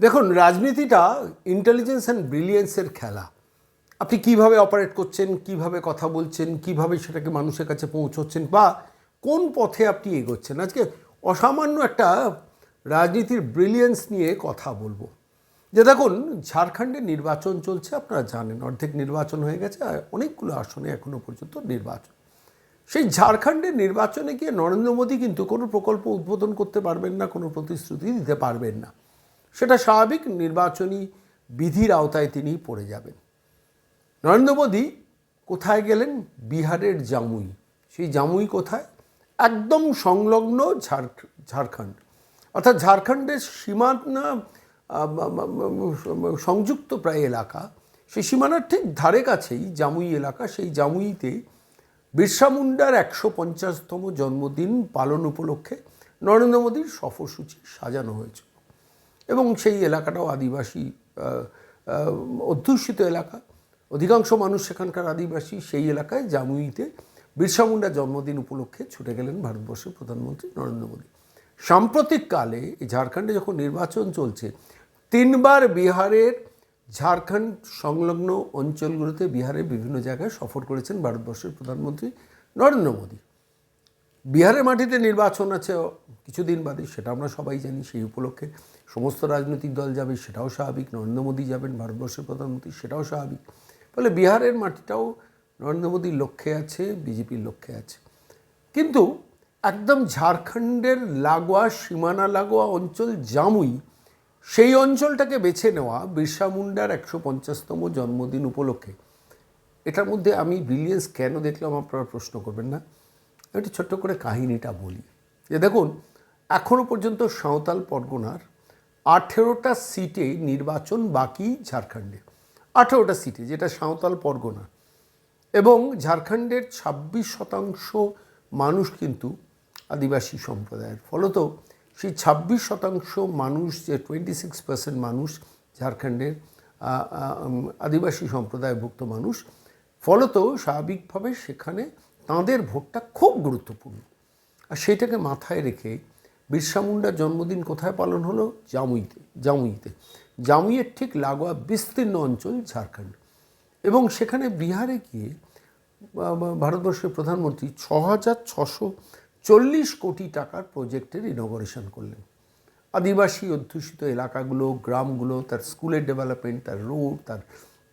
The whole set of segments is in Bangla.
দেখুন, রাজনীতিটা ইন্টেলিজেন্স অ্যান্ড ব্রিলিয়েন্সের খেলা। আপনি কীভাবে অপারেট করছেন, কীভাবে কথা বলছেন, কীভাবে সেটাকে মানুষের কাছে পৌঁছচ্ছেন, বা কোন পথে আপনি এগোচ্ছেন? আজকে অসামান্য একটা রাজনীতির ব্রিলিয়েন্স নিয়ে কথা বলব। যে দেখুন ঝাড়খণ্ডে নির্বাচন চলছে, আপনারা জানেন, অর্ধেক নির্বাচন হয়ে গেছে, আর অনেকগুলো আসনে এখনও পর্যন্ত নির্বাচন। সেই ঝাড়খণ্ডের নির্বাচনে গিয়ে নরেন্দ্র মোদী কিন্তু কোনো প্রকল্প উদ্বোধন করতে পারবেন না, কোনো প্রতিশ্রুতি দিতে পারবেন না। সেটা স্বাভাবিক, নির্বাচনী বিধির আওতায় তিনি পড়ে যাবেন। নরেন্দ্র মোদী কোথায় গেলেন? বিহারের জামুই। সেই জামুই কোথায়? একদম সংলগ্ন ঝাড় ঝাড়খণ্ড। অর্থাৎ ঝাড়খণ্ডের সীমানা সংযুক্ত প্রায় এলাকা। সেই সীমানার ঠিক ধারে কাছেই জামুই এলাকা। সেই জামুইতে বিরসা মুন্ডার একশো পঞ্চাশতম জন্মদিন পালন উপলক্ষে নরেন্দ্র মোদীর সফরসূচি সাজানো হয়েছিল এবং সেই এলাকাটাও আদিবাসী অধ্যুষিত এলাকা। অধিকাংশ মানুষ সেখানকার আদিবাসী, সেই এলাকায় জামুইতে বিরসা মুন্ডার জন্মদিন উপলক্ষে ছুটে গেলেন ভারতবর্ষের প্রধানমন্ত্রী নরেন্দ্র মোদী। সাম্প্রতিককালে এই ঝাড়খণ্ডে যখন নির্বাচন চলছে, তিনবার বিহারের ঝাড়খণ্ড সংলগ্ন অঞ্চলগুলোতে বিহারের বিভিন্ন জায়গায় সফর করেছেন ভারতবর্ষের প্রধানমন্ত্রী নরেন্দ্র মোদী। বিহারের মাটিতে নির্বাচন আছে, কিছুদিন বাদে, সেটা আমরা সবাই জানি সেই উপলক্ষে। সমস্ত রাজনৈতিক দল যাবে, সেটাও স্বাভাবিক। নরেন্দ্র মোদী যাবেন, ভারতবর্ষের প্রধানমন্ত্রী, সেটাও স্বাভাবিক। ফলে বিহারের মাটিটাও নরেন্দ্র মোদীর লক্ষ্যে আছে, বিজেপির লক্ষ্যে আছে। কিন্তু একদম ঝাড়খণ্ডের লাগোয়া, সীমানা লাগোয়া অঞ্চল জামুই, সেই অঞ্চলটাকে বেছে নেওয়া বিরসা মুন্ডার একশো পঞ্চাশতম জন্মদিন উপলক্ষে। এটার মধ্যে আমি ব্রিলিয়েন্স কেন দেখলাম, আপনারা প্রশ্ন করবেন না। একটু ছোট্ট করে কাহিনীটা বলি। যে দেখুন এখনও পর্যন্ত সাঁওতাল পরগনার আঠেরোটা সিটে নির্বাচন বাকি ঝাড়খণ্ডে। আঠেরোটা সিটে, যেটা সাঁওতাল পরগনা। এবং ঝাড়খণ্ডের ছাব্বিশ শতাংশ মানুষ কিন্তু আদিবাসী সম্প্রদায়ের। ফলত সেই ছাব্বিশ শতাংশ মানুষ, যে টোয়েন্টি সিক্স পার্সেন্ট মানুষ ঝাড়খণ্ডের আদিবাসী সম্প্রদায়ভুক্ত মানুষ, ফলত স্বাভাবিকভাবে সেখানে তাঁদের ভোটটা খুব গুরুত্বপূর্ণ। আর সেটাকে মাথায় রেখে বিরসা মুন্ডার জন্মদিন কোথায় পালন হলো? জামুইতে জামুইতে। জামুইয়ের ঠিক লাগোয়া বিস্তীর্ণ অঞ্চল ঝাড়খণ্ড। এবং সেখানে বিহারে গিয়ে ভারতবর্ষের প্রধানমন্ত্রী ছ হাজার ছশো চল্লিশ কোটি টাকার প্রজেক্টের ইনগরেশন করলেন। আদিবাসী অধ্যুষিত এলাকাগুলো, গ্রামগুলো, তার স্কুলের ডেভেলপমেন্ট তার রোড তার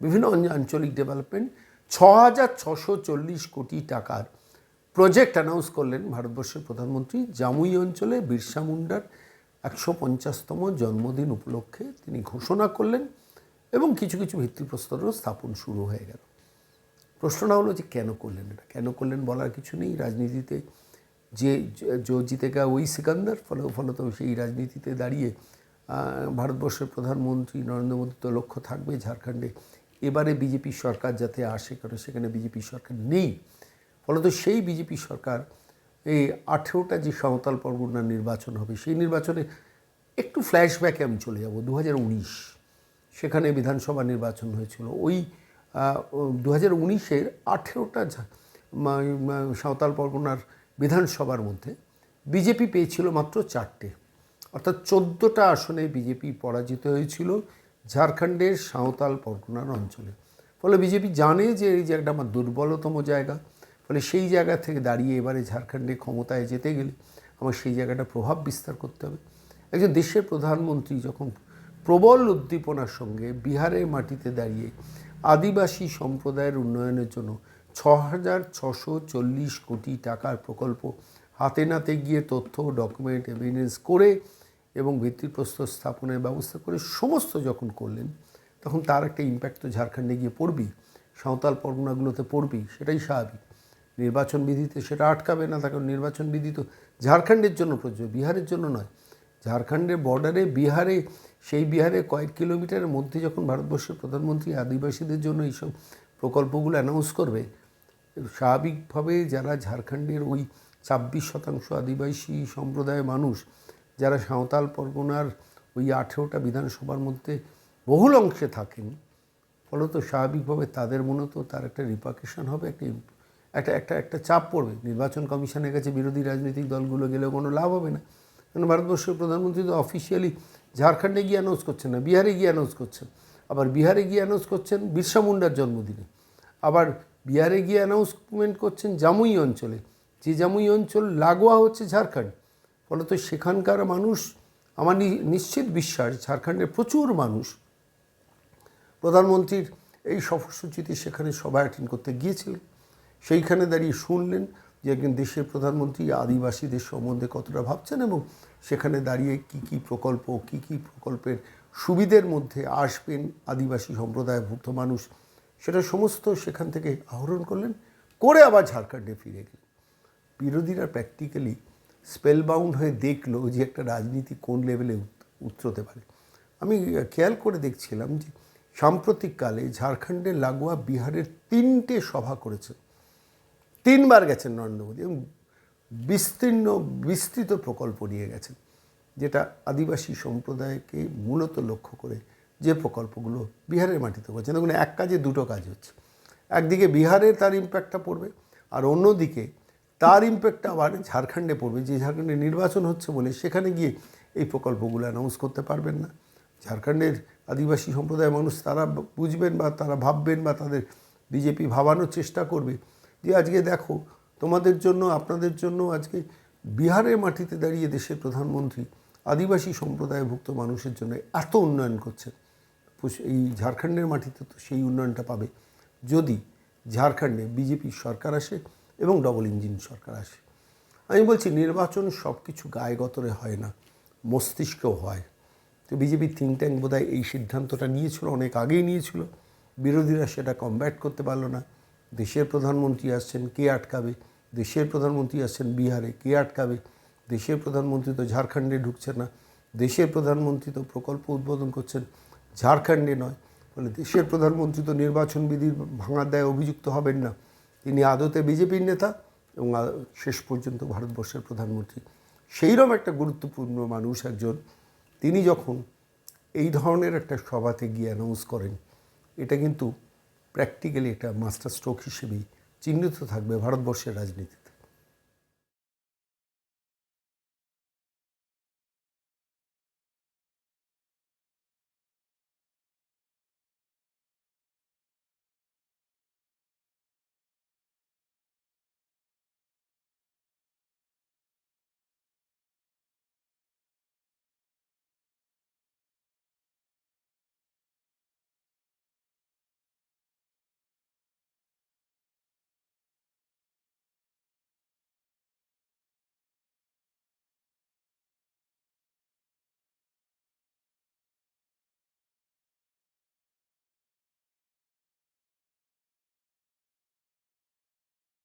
বিভিন্ন আঞ্চলিক ডেভেলপমেন্ট ছ হাজার ছশো চল্লিশ কোটি টাকার প্রজেক্ট অ্যানাউন্স করলেন ভারতবর্ষের প্রধানমন্ত্রী। জামুই অঞ্চলে বিরসা মুন্ডার একশো পঞ্চাশতম জন্মদিন উপলক্ষে তিনি ঘোষণা করলেন এবং কিছু কিছু ভিত্তিপ্রস্তরও স্থাপন শুরু হয়ে গেল। প্রশ্নটা হলো যে কেন করলেন এটা? কেন করলেন বলার কিছু নেই। রাজনীতিতে যে জো জিতে গা ওই সিকান্দার, ফলে ফলত সেই রাজনীতিতে দাঁড়িয়ে ভারতবর্ষের প্রধানমন্ত্রী নরেন্দ্র মোদী তো লক্ষ্য থাকবে ঝাড়খণ্ডে। এবারে বিজেপি সরকার যাতে আসে, কারণ সেখানে বিজেপি সরকার নেই। ফলত সেই বিজেপি সরকার এই আঠেরোটা যে সাঁওতাল পরগনার নির্বাচন হবে, সেই নির্বাচনে একটু ফ্ল্যাশব্যাকে আমি চলে যাব। দু উনিশ সেখানে বিধানসভা নির্বাচন হয়েছিল। ওই দু হাজার উনিশের আঠেরোটা সাঁওতাল পরগনার বিধানসভার মধ্যে বিজেপি পেয়েছিল মাত্র চারটে। অর্থাৎ চোদ্দোটা আসনে বিজেপি পরাজিত হয়েছিল ঝাড়খণ্ডের সাঁওতাল পরগনার অঞ্চলে। ফলে বিজেপি জানে যে এই জায়গাটা আমার দুর্বলতম জায়গা। ফলে সেই জায়গা থেকে দাঁড়িয়ে এবারে ঝাড়খণ্ডে ক্ষমতায় যেতে গেলে আমার সেই জায়গাটা প্রভাব বিস্তার করতে হবে। একজন দেশের প্রধানমন্ত্রী যখন প্রবল উদ্দীপনার সঙ্গে বিহারের মাটিতে দাঁড়িয়ে আদিবাসী সম্প্রদায়ের উন্নয়নের জন্য ছ হাজার ছশো চল্লিশ কোটি টাকার প্রকল্প হাতে নাতে গিয়ে তথ্য ডকুমেন্ট এভিডেন্স করে এবং ভিত্তিপ্রস্তর স্থাপনের ব্যবস্থা করে সমস্ত যখন করলেন, তখন তার একটা ইম্প্যাক্ট তো ঝাড়খণ্ডে গিয়ে পড়বি সাঁওতাল পরগনাগুলোতে পড়বেই, সেটাই স্বাভাবিক। নির্বাচন বিধিতে সেটা আটকাবে না কারণ নির্বাচন বিধি তো ঝাড়খণ্ডের জন্য প্রযোজ্য, বিহারের জন্য নয়। ঝাড়খণ্ডের বর্ডারে বিহারে, সেই বিহারে কয়েক কিলোমিটারের মধ্যে যখন ভারতবর্ষের প্রধানমন্ত্রী আদিবাসীদের জন্য এইসব প্রকল্পগুলো অ্যানাউন্স করবে, স্বাভাবিকভাবে যারা ঝাড়খণ্ডের ওই ছাব্বিশ শতাংশ আদিবাসী সম্প্রদায়ের মানুষ, যারা সাঁওতাল পরগনার ওই আঠেরোটা বিধানসভার মধ্যে বহুল অংশে থাকেন, ফলত স্বাভাবিকভাবে তাদের মনে তো তার একটা রিপাকেশন হবে, একটা একটা একটা একটা চাপ পড়বে। নির্বাচন কমিশনের কাছে বিরোধী রাজনৈতিক দলগুলো গেলেও কোনো লাভ হবে না। কারণ ভারতবর্ষের প্রধানমন্ত্রী তো অফিসিয়ালি ঝাড়খণ্ডে গিয়ে অ্যানাউন্স করছেন না, বিহারে গিয়ে অ্যানাউন্স করছেন। আবার বিহারে গিয়ে অ্যানাউন্স করছেন বিরসা মুন্ডার জন্মদিনে। আবার বিহারে গিয়ে অ্যানাউন্সমেন্ট করছেন জামুই অঞ্চলে। যে জামুই অঞ্চল লাগোয়া হচ্ছে ঝাড়খণ্ড, ফলত সেখানকার মানুষ, আমার নিশ্চিত বিশ্বাস, ঝাড়খণ্ডের প্রচুর মানুষ প্রধানমন্ত্রীর এই সফরসূচিতে সেখানে সভা অ্যাটেন্ড করতে গিয়েছিলেন সেইখানে দাঁড়িয়ে শুনলেন যে একজন দেশের প্রধানমন্ত্রী আদিবাসীদের সম্বন্ধে কতটা ভাবছেন এবং সেখানে দাঁড়িয়ে কি কি প্রকল্প, কি কি প্রকল্পের সুবিধের মধ্যে আসবেন আদিবাসী সম্প্রদায়ভুক্ত মানুষ? সেটা সমস্ত সেখান থেকে আহরণ করলেন, করে আবার ঝাড়খণ্ডে ফিরে গেলেন। বিরোধীরা প্র্যাকটিক্যালি স্পেলবাউন্ড হয়ে দেখল যে একটা রাজনীতি কোন লেভেলে উত- উতরোতে পারে। আমি খেয়াল করে দেখছিলাম যে সাম্প্রতিককালে ঝাড়খণ্ডের লাগোয়া বিহারের তিনটে সভা করেছেন। তিনবার গেছেন নরেন্দ্র মোদী এবং বিস্তীর্ণ, বিস্তৃত প্রকল্প নিয়ে গেছেন, যেটা আদিবাসী সম্প্রদায়কে মূলত লক্ষ্য করে যে প্রকল্পগুলো বিহারের মাটিতে করছেন দেখুন, এক কাজে দুটো কাজ হচ্ছে। একদিকে বিহারে তার ইম্প্যাক্টটা পড়বে, আর অন্যদিকে তার ইম্প্যাক্টটা আবার ঝাড়খণ্ডে পড়বে। যে ঝাড়খণ্ডে নির্বাচন হচ্ছে বলে সেখানে গিয়ে এই প্রকল্পগুলো অ্যানাউন্স করতে পারবেন না। ঝাড়খণ্ডের আদিবাসী সম্প্রদায়ের মানুষ তারা বুঝবেন বা তারা ভাববেন বা তাদের বিজেপি ভাবানোর চেষ্টা করবে। যে আজকে দেখো, তোমাদের জন্য, আপনাদের জন্য আজকে বিহারের মাটিতে দাঁড়িয়ে দেশের প্রধানমন্ত্রী, আদিবাসী সম্প্রদায়ভুক্ত মানুষের জন্য এত উন্নয়ন করছে। এই ঝাড়খণ্ডের মাটিতে তো সেই উন্নয়নটা পাবে। যদি ঝাড়খণ্ডে বিজেপি সরকার আসে এবং ডবল ইঞ্জিন সরকার আসে। আমি বলছি, নির্বাচন সব কিছু গায়ে গতরে হয় না, মস্তিষ্কেও হয়। তো বিজেপি থিঙ্ক ট্যাঙ্ক বোধহয় এই সিদ্ধান্তটা নিয়েছিল, অনেক আগেই নিয়েছিল। বিরোধীরা সেটা কমব্যাট করতে পারল না। দেশের প্রধানমন্ত্রী আসছেন, কে আটকাবে? দেশের প্রধানমন্ত্রী আসছেন বিহারে, কে আটকাবে? দেশের প্রধানমন্ত্রী তো ঝাড়খণ্ডে ঢুকছে না। দেশের প্রধানমন্ত্রী তো প্রকল্প উদ্বোধন করছেন, ঝাড়খণ্ডে নয়। ফলে দেশের প্রধানমন্ত্রী তো নির্বাচন বিধির ভাঙার দায় অভিযুক্ত হবেন না। তিনি আদতে বিজেপির নেতা এবং শেষ পর্যন্ত ভারতবর্ষের প্রধানমন্ত্রী। সেইরকম একটা গুরুত্বপূর্ণ মানুষ একজন। তিনি যখন এই ধরনের একটা সভাতে গিয়ে অ্যানাউন্স করেন, এটা কিন্তু প্র্যাকটিক্যালি একটা মাস্টার স্ট্রোক হিসেবেই চিহ্নিত থাকবে ভারতবর্ষের রাজনীতিতে।